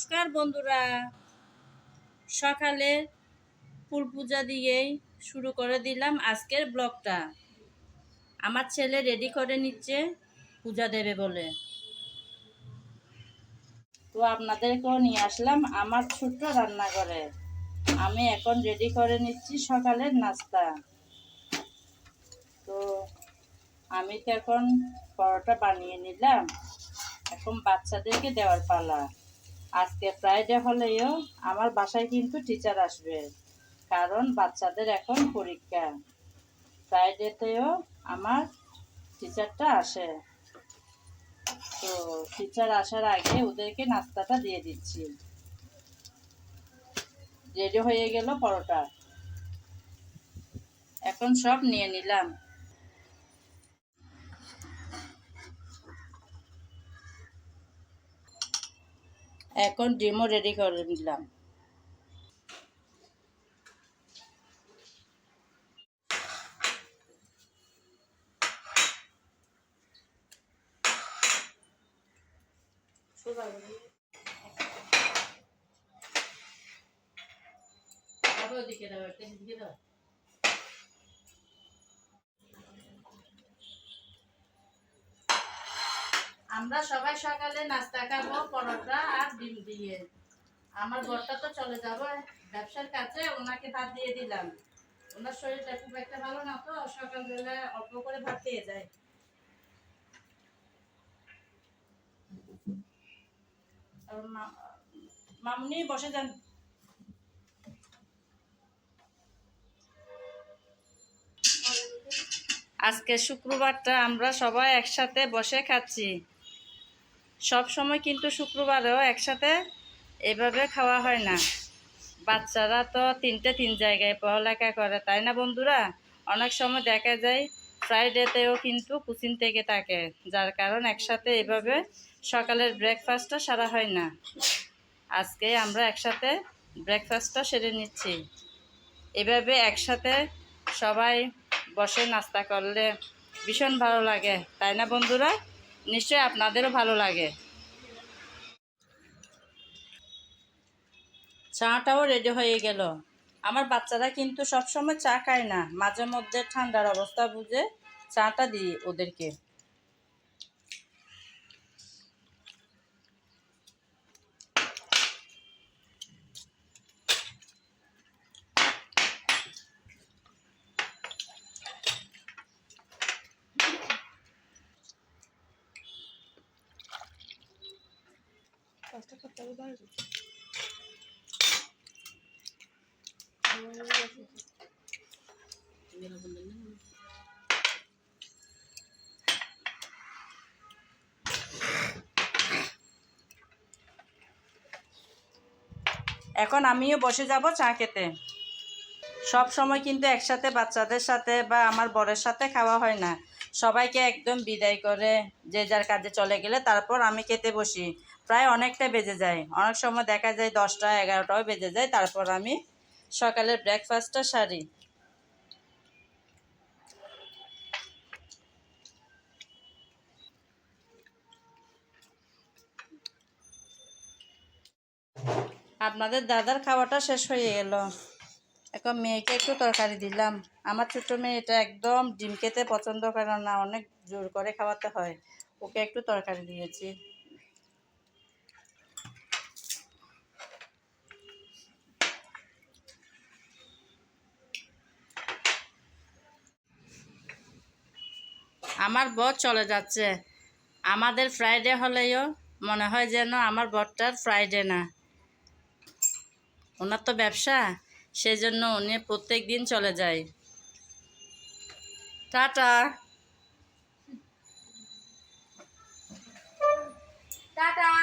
নমস্কার বন্ধুরা। সকালে ফুল পূজা দিয়েই শুরু করে দিলাম আজকের ব্লগটা। আমার ছেলে রেডি করে নিচ্ছে পূজা দেবে বলে। তো আপনাদেরকেও নিয়ে আসলাম আমার ছোট্ট রান্নাঘরে। আমি এখন রেডি করে নিচ্ছি সকালের নাস্তা। তো আমি তো এখন পরোটা বানিয়ে নিলাম। এখন বাচ্চাদেরকে দেওয়ার পালা। আজকে ফ্রাইডে হলেও আমার বাসায় কিন্তু টিচার আসবে, কারণ বাচ্চাদের এখন পরীক্ষা। ফ্রাইডেতেও আমার টিচারটা আসে। তো টিচার আসার আগে ওদেরকে নাস্তাটা দিয়ে দিচ্ছি। রেডি হয়ে গেল পরোটা। এখন সব নিয়ে নিলাম। এখন ডিমও রেডি করে নিলাম। ওদিকে দাও একটা দিকে দাও। আমরা সবাই সকালে নাস্তা খাব, পরোটা আর ডিম দিয়ে। আমার বরটা তো চলে যাব, ব্যবসার কাছে ওনাকে ভাত দিয়ে দিলাম। ওনার শরীরটা খুব একটা ভালো না তো, সকালবেলা অল্প করে ভাত খেয়ে যায়। মামুনি বসে যান। আজকে শুক্রবারটা আমরা সবাই একসাথে বসে খাচ্ছি। সব সময় কিন্তু শুক্রবারেও একসাথে এভাবে খাওয়া হয় না। বাচ্চারা তো তিনটে তিন জায়গায় পড়ালেখা করে, তাই না বন্ধুরা? অনেক সময় দেখা যায় ফ্রাইডেতেও কিন্তু কুচিন থেকে থাকে, যার কারণ একসাথে এভাবে সকালের ব্রেকফাস্টটা সারা হয় না। আজকে আমরা একসাথে ব্রেকফাস্টটা সেরে নিচ্ছি। এভাবে একসাথে সবাই বসে নাস্তা করলে ভীষণ ভালো লাগে, তাই না বন্ধুরা? নিশ্চয়ই আপনাদেরও ভালো লাগে। চাটাও রেডি হয়ে গেল। আমার বাচ্চারা কিন্তু সবসময় চা খায় না। মাঝে মধ্যে ঠান্ডার অবস্থা বুঝে চাটা দিই ওদেরকে। এখন আমিও বসে যাব চা খেতে। সব সময় কিন্তু একসাথে বাচ্চাদের সাথে বা আমার বরের সাথে খাওয়া হয় না। সবাইকে একদম বিদায় করে যে যার কাজে চলে গেলে তারপর আমি খেতে বসি। প্রায় অনেকটা বেজে যায়। অনেক সময় দেখা যায় দশটা, এগারোটাও বেজে যায়। তারপর আমি সকালের ব্রেকফাস্টটা সারি। আপনাদের দাদার খাওয়াটা শেষ হয়ে গেল। এখন মেয়েকে একটু তরকারি দিলাম। আমার ছোটো মেয়ে এটা একদম ডিম খেতে পছন্দ করে না, অনেক জোর করে খাওয়াতে হয়। ওকে একটু তরকারি দিয়েছি। আমার বর চলে যাচ্ছে। আমাদের ফ্রাইডে হলেও মনে হয় যেন আমার বরটার ফ্রাইডে না। ওনার তো ব্যবসা সেই জন্য উনি প্রত্যেক দিন চলে যায়। টাটা। টাটা।